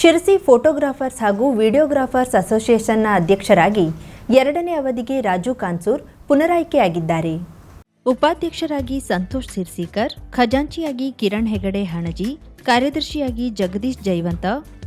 Sirsi photographers ಹಾಗೂ videographers ಅಸೋಸಿಯೇಷನ್ನ ಅಧ್ಯಕ್ಷರಾಗಿ ಎರಡನೇ ಅವಧಿಗೆ ರಾಜು ಕಾನ್ಸೂರ್ ಪುನರಾಯ್ಕೆಯಾಗಿದ್ದಾರೆ. ಉಪಾಧ್ಯಕ್ಷರಾಗಿ ಸಂತೋಷ್ ಸಿರ್ಸಿಕರ್, ಖಜಾಂಚಿಯಾಗಿ ಕಿರಣ್ ಹೆಗಡೆ ಹಣಜಿ, ಕಾರ್ಯದರ್ಶಿಯಾಗಿ ಜಗದೀಶ್ ಜೈವಂತ,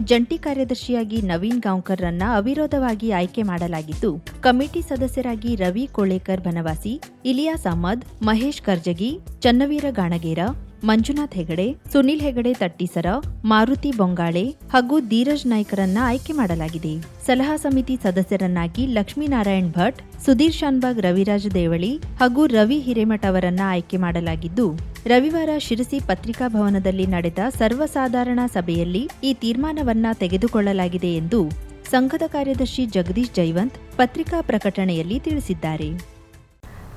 ಜಂಟಿ ಕಾರ್ಯದರ್ಶಿಯಾಗಿ ನವೀನ್ ಗಾಂವ್ಕರ್ರನ್ನ ಅವಿರೋಧವಾಗಿ ಆಯ್ಕೆ ಮಾಡಲಾಗಿದ್ದು, ಕಮಿಟಿ ಸದಸ್ಯರಾಗಿ ರವಿ ಕೋಳೇಕರ್ ಬನವಾಸಿ, ಇಲಿಯಾಸ್ ಅಹಮದ್, ಮಹೇಶ್ ಕರ್ಜಗಿ, ಚನ್ನವೀರ ಗಾಣಗೇರ ಮಂಜುನಾಥ್ ಹೆಗಡೆ, ಸುನಿಲ್ ಹೆಗಡೆ, ತಟ್ಟಿಸರ, ಮಾರುತಿ ಬೊಂಗಾಳೆ ಹಾಗೂ ಧೀರಜ್ ನಾಯ್ಕರನ್ನ ಆಯ್ಕೆ ಮಾಡಲಾಗಿದೆ. ಸಲಹಾ ಸಮಿತಿ ಸದಸ್ಯರನ್ನಾಗಿ ಲಕ್ಷ್ಮೀನಾರಾಯಣ್ ಭಟ್, ಸುಧೀರ್ ಶಾನ್ಬಾಗ್, ರವಿರಾಜ ದೇವಳಿ ಹಾಗೂ ರವಿ ಹಿರೇಮಠ ಅವರನ್ನ ಆಯ್ಕೆ ಮಾಡಲಾಗಿದ್ದು, ರವಿವಾರ ಶಿರಸಿ ಪತ್ರಿಕಾ ಭವನದಲ್ಲಿ ನಡೆದ ಸರ್ವಸಾಧಾರಣ ಸಭೆಯಲ್ಲಿ ಈ ತೀರ್ಮಾನವನ್ನ ತೆಗೆದುಕೊಳ್ಳಲಾಗಿದೆ ಎಂದು ಸಂಘದ ಕಾರ್ಯದರ್ಶಿ ಜಗದೀಶ್ ಜೈವಂತ್ ಪತ್ರಿಕಾ ಪ್ರಕಟಣೆಯಲ್ಲಿ ತಿಳಿಸಿದ್ದಾರೆ.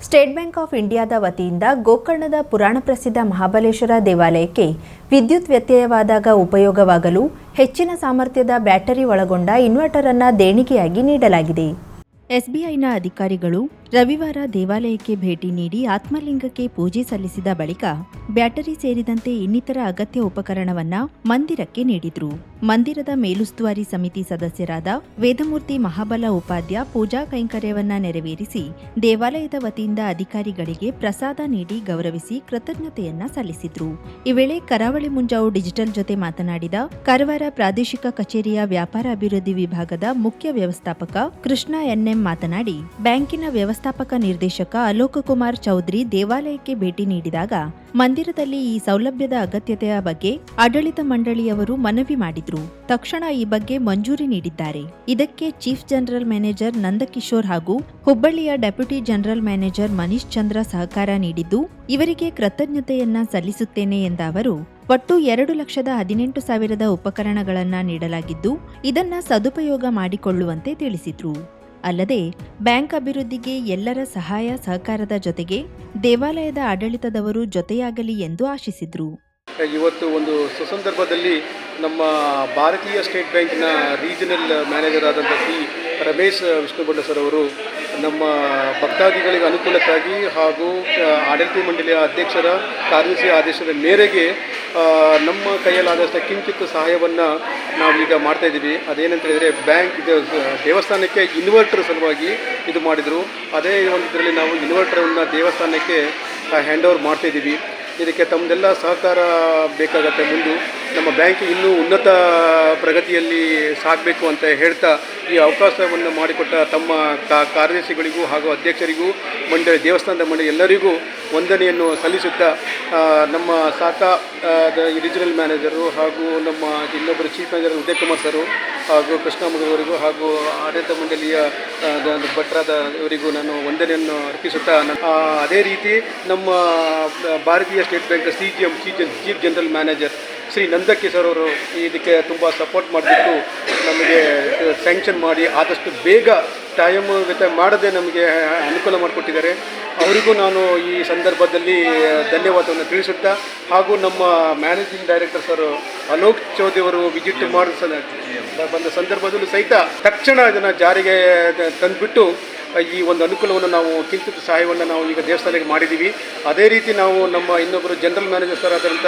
ಸ್ಟೇಟ್ ಬ್ಯಾಂಕ್ ಆಫ್ ಇಂಡಿಯಾದ ವತಿಯಿಂದ ಗೋಕರ್ಣದ ಪುರಾಣ ಪ್ರಸಿದ್ಧ ಮಹಾಬಲೇಶ್ವರ ದೇವಾಲಯಕ್ಕೆ ವಿದ್ಯುತ್ ವ್ಯತ್ಯಯವಾದಾಗ ಉಪಯೋಗವಾಗಲು ಹೆಚ್ಚಿನ ಸಾಮರ್ಥ್ಯದ ಬ್ಯಾಟರಿ ಒಳಗೊಂಡ ಇನ್ವರ್ಟರ್ ಅನ್ನ ದೇಣಿಗೆಯಾಗಿ ನೀಡಲಾಗಿದೆ. ಎಸ್ಬಿಐನ ಅಧಿಕಾರಿಗಳು ರವಿವಾರ ದೇವಾಲಯಕ್ಕೆ ಭೇಟಿ ನೀಡಿ ಆತ್ಮಲಿಂಗಕ್ಕೆ ಪೂಜೆ ಸಲ್ಲಿಸಿದ ಬಳಿಕ ಬ್ಯಾಟರಿ ಸೇರಿದಂತೆ ಇನ್ನಿತರ ಅಗತ್ಯ ಉಪಕರಣವನ್ನ ಮಂದಿರಕ್ಕೆ ನೀಡಿದ್ರು. ಮಂದಿರದ ಮೇಲುಸ್ತುವಾರಿ ಸಮಿತಿ ಸದಸ್ಯರಾದ ವೇದಮೂರ್ತಿ ಮಹಾಬಲ ಉಪಾಧ್ಯ ಪೂಜಾ ಕೈಂಕರ್ಯವನ್ನ ನೆರವೇರಿಸಿ ದೇವಾಲಯದ ವತಿಯಿಂದ ಅಧಿಕಾರಿಗಳಿಗೆ ಪ್ರಸಾದ ನೀಡಿ ಗೌರವಿಸಿ ಕೃತಜ್ಞತೆಯನ್ನ ಸಲ್ಲಿಸಿದ್ರು. ಈ ವೇಳೆ ಕರಾವಳಿ ಮುಂಜಾವು ಡಿಜಿಟಲ್ ಜೊತೆ ಮಾತನಾಡಿದ ಕಾರವಾರ ಪ್ರಾದೇಶಿಕ ಕಚೇರಿಯ ವ್ಯಾಪಾರ ಅಭಿವೃದ್ಧಿ ವಿಭಾಗದ ಮುಖ್ಯ ವ್ಯವಸ್ಥಾಪಕ ಕೃಷ್ಣ ಎನ್ಎಂ ಮಾತನಾಡಿ, ಬ್ಯಾಂಕಿನ ವ್ಯವಸ್ಥಾಪಕ ನಿರ್ದೇಶಕ ಅಲೋಕ್ ಕುಮಾರ್ ಚೌಧರಿ ದೇವಾಲಯಕ್ಕೆ ಭೇಟಿ ನೀಡಿದಾಗ ಮಂದಿರದಲ್ಲಿ ಈ ಸೌಲಭ್ಯದ ಅಗತ್ಯತೆಯ ಬಗ್ಗೆ ಆಡಳಿತ ಮಂಡಳಿಯವರು ಮನವಿ ಮಾಡಿದ್ರು. ತಕ್ಷಣ ಈ ಬಗ್ಗೆ ಮಂಜೂರಿ ನೀಡಿದ್ದಾರೆ. ಇದಕ್ಕೆ ಚೀಫ್ ಜನರಲ್ ಮ್ಯಾನೇಜರ್ ನಂದಕಿಶೋರ್ ಹಾಗೂ ಹುಬ್ಬಳ್ಳಿಯ deputy general manager Manish Chandra ಸಹಕಾರ ನೀಡಿದ್ದು, ಇವರಿಗೆ ಕೃತಜ್ಞತೆಯನ್ನ ಸಲ್ಲಿಸುತ್ತೇನೆ ಎಂದ ಅವರು, ಒಟ್ಟು ಎರಡು ಲಕ್ಷದ ಹದಿನೆಂಟು ಸಾವಿರದ ಉಪಕರಣಗಳನ್ನು ನೀಡಲಾಗಿದ್ದು, ಇದನ್ನ ಸದುಪಯೋಗ ಮಾಡಿಕೊಳ್ಳುವಂತೆ ತಿಳಿಸಿದ್ರು. ಅಲ್ಲದೆ ಬ್ಯಾಂಕ್ ಅಭಿವೃದ್ಧಿಗೆ ಎಲ್ಲರ ಸಹಾಯ ಸಹಕಾರದ ಜೊತೆಗೆ ದೇವಾಲಯದ ಆಡಳಿತದವರು ಜೊತೆಯಾಗಲಿ ಎಂದು ಆಶಿಸಿದರು. ಇವತ್ತು ಒಂದು ಸುಸಂದರ್ಭದಲ್ಲಿ ನಮ್ಮ ಭಾರತೀಯ ಸ್ಟೇಟ್ ಬ್ಯಾಂಕಿನ ರೀಜನಲ್ ಮ್ಯಾನೇಜರ್ ಆದಂಥ ಸಿ ರಮೇಶ್ ವಿಷ್ಣುಗೊಂಡ ಸರ್ ಅವರು ನಮ್ಮ ಭಕ್ತಾದಿಗಳಿಗೆ ಅನುಕೂಲಕ್ಕಾಗಿ ಹಾಗೂ ಆಡಳಿತ ಮಂಡಳಿಯ ಅಧ್ಯಕ್ಷರ ಕಾರ್ಯದರ್ಶಿ ಆದೇಶದ ಮೇರೆಗೆ ನಮ್ಮ ಕೈಯಲ್ಲಾದಷ್ಟು ಕಿಂಚಿತ್ತು ಸಹಾಯವನ್ನು ನಾವೀಗ ಈಗ ಇದ್ದೀವಿ. ಅದೇನಂತ ಹೇಳಿದರೆ ಬ್ಯಾಂಕ್, ಇದು ದೇವಸ್ಥಾನಕ್ಕೆ ಇನ್ವರ್ಟರ್ ಸಲುವಾಗಿ ಇದು ಮಾಡಿದರು. ಅದೇ ಒಂದು ಇದರಲ್ಲಿ ನಾವು ಇನ್ವರ್ಟರನ್ನು ದೇವಸ್ಥಾನಕ್ಕೆ ಹ್ಯಾಂಡ್ ಓವರ್ ಮಾಡ್ತಾಯಿದ್ದೀವಿ ಇದಕ್ಕೆ ತಮ್ಮದೆಲ್ಲ ಸಹಕಾರ ಬೇಕಾಗತ್ತೆ ಮುಂದೆ. ನಮ್ಮ ಬ್ಯಾಂಕ್ ಇನ್ನೂ ಉನ್ನತ ಪ್ರಗತಿಯಲ್ಲಿ ಸಾಗಬೇಕು ಅಂತ ಹೇಳ್ತಾ ಈ ಅವಕಾಶವನ್ನು ಮಾಡಿಕೊಟ್ಟ ತಮ್ಮ ಕಾರ್ಯದರ್ಶಿಗಳಿಗೂ ಹಾಗೂ ಅಧ್ಯಕ್ಷರಿಗೂ, ಮಂಡಳಿ, ದೇವಸ್ಥಾನದ ಮಂಡಳಿ ಎಲ್ಲರಿಗೂ ವಂದನೆಯನ್ನು ಸಲ್ಲಿಸುತ್ತಾ ನಮ್ಮ ಸಾಕಾ ರೀಜನಲ್ ಮ್ಯಾನೇಜರು ಹಾಗೂ ನಮ್ಮ ಇನ್ನೊಬ್ಬರು chief manager Uday Kumar sir ಹಾಗೂ ಕೃಷ್ಣ ಹಾಗೂ ಆಡಳಿತ ಮಂಡಳಿಯ ಭಟ್ರಾದ ಇವರಿಗೂ ನಾನು ವಂದನೆಯನ್ನು ಅರ್ಪಿಸುತ್ತಾ ಅದೇ ರೀತಿ ನಮ್ಮ Bharatiya state bank C G M chief general manager Shri Nandakishore ಅವರು ಇದಕ್ಕೆ ತುಂಬ ಸಪೋರ್ಟ್ ಮಾಡಿಬಿಟ್ಟು ನಮಗೆ ಸ್ಯಾಂಕ್ಷನ್ ಮಾಡಿ ಆದಷ್ಟು ಬೇಗ ಟೈಮ್ ವ್ಯತ್ಯಯ ಮಾಡದೆ ನಮಗೆ ಅನುಕೂಲ ಮಾಡಿಕೊಟ್ಟಿದ್ದಾರೆ. ಅವರಿಗೂ ನಾನು ಈ ಸಂದರ್ಭದಲ್ಲಿ ಧನ್ಯವಾದವನ್ನು ತಿಳಿಸುತ್ತಾ, ಹಾಗೂ ನಮ್ಮ managing director sir Alok Chaudhary ಅವರು ವಿಜಿಟ್ ಮಾಡಿದ ಬಂದ ಸಂದರ್ಭದಲ್ಲೂ ಸಹಿತ ತಕ್ಷಣ ಇದನ್ನು ಜಾರಿಗೆ ತಂದುಬಿಟ್ಟು ಈ ಒಂದು ಅನುಕೂಲವನ್ನು ನಾವು ಕಿಂಚಿತ್ ಸಹಾಯವನ್ನು ನಾವು ಈಗ ದೇವಸ್ಥಾನಕ್ಕೆ ಮಾಡಿದ್ದೀವಿ ಅದೇ ರೀತಿ ನಾವು ನಮ್ಮ ಇನ್ನೊಬ್ಬರು ಜನರಲ್ ಮ್ಯಾನೇಜರ್ ಸರ್ ಆದಂಥ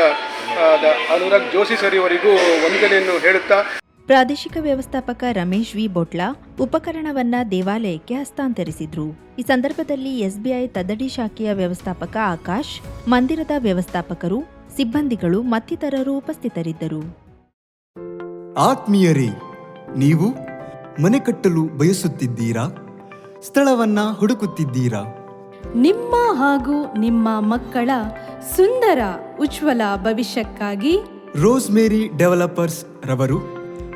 ಅನುರಾಗ್ ಜೋಶಿ ಸರ್ ಇವರಿಗೂ ವಂದನೆಯನ್ನು ಹೇಳುತ್ತಾ ಪ್ರಾದೇಶಿಕ ವ್ಯವಸ್ಥಾಪಕ ರಮೇಶ್ ವಿ. ಬೊಟ್ಲಾ ಉಪಕರಣವನ್ನ ದೇವಾಲಯಕ್ಕೆ ಹಸ್ತಾಂತರಿಸಿದ್ರು. ಈ ಸಂದರ್ಭದಲ್ಲಿ ಎಸ್ಬಿಐ ತದಡಿ ಶಾಖೆಯ ವ್ಯವಸ್ಥಾಪಕ ಆಕಾಶ್ ಮಂದಿರದ ವ್ಯವಸ್ಥಾಪಕರು ಸಿಬ್ಬಂದಿಗಳು ಮತ್ತಿತರರು ಉಪಸ್ಥಿತರಿದ್ದರು. ಆತ್ಮೀಯರೇ ನೀವು ಮನೆ ಕಟ್ಟಲು ಬಯಸುತ್ತಿದ್ದೀರಾ? ಸ್ಥಳವನ್ನ ಹುಡುಕುತ್ತಿದ್ದೀರಾ? ನಿಮ್ಮ ಹಾಗೂ ನಿಮ್ಮ ಮಕ್ಕಳ ಸುಂದರ ಉಜ್ವಲ ಭವಿಷ್ಯಕ್ಕಾಗಿ ರೋಸ್ಮೇರಿ ಡೆವಲಪರ್ಸ್ ರವರು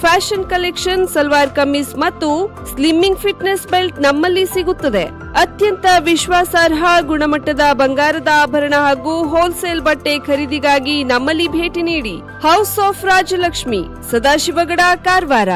Fashion collection, salwar kameez ಮತ್ತು ಸ್ಲಿಮ್ಮಿಂಗ್ ಫಿಟ್ನೆಸ್ ಬೆಲ್ಟ್ ನಮ್ಮಲ್ಲಿ ಸಿಗುತ್ತದೆ. ಅತ್ಯಂತ ವಿಶ್ವಾಸಾರ್ಹ ಗುಣಮಟ್ಟದ ಬಂಗಾರದ ಆಭರಣ ಹಾಗೂ ಹೋಲ್ಸೇಲ್ ಬಟ್ಟೆ ಖರೀದಿಗಾಗಿ ನಮ್ಮಲ್ಲಿ ಭೇಟಿ ನೀಡಿ. House of Rajalakshmi Sadashivgad Karwar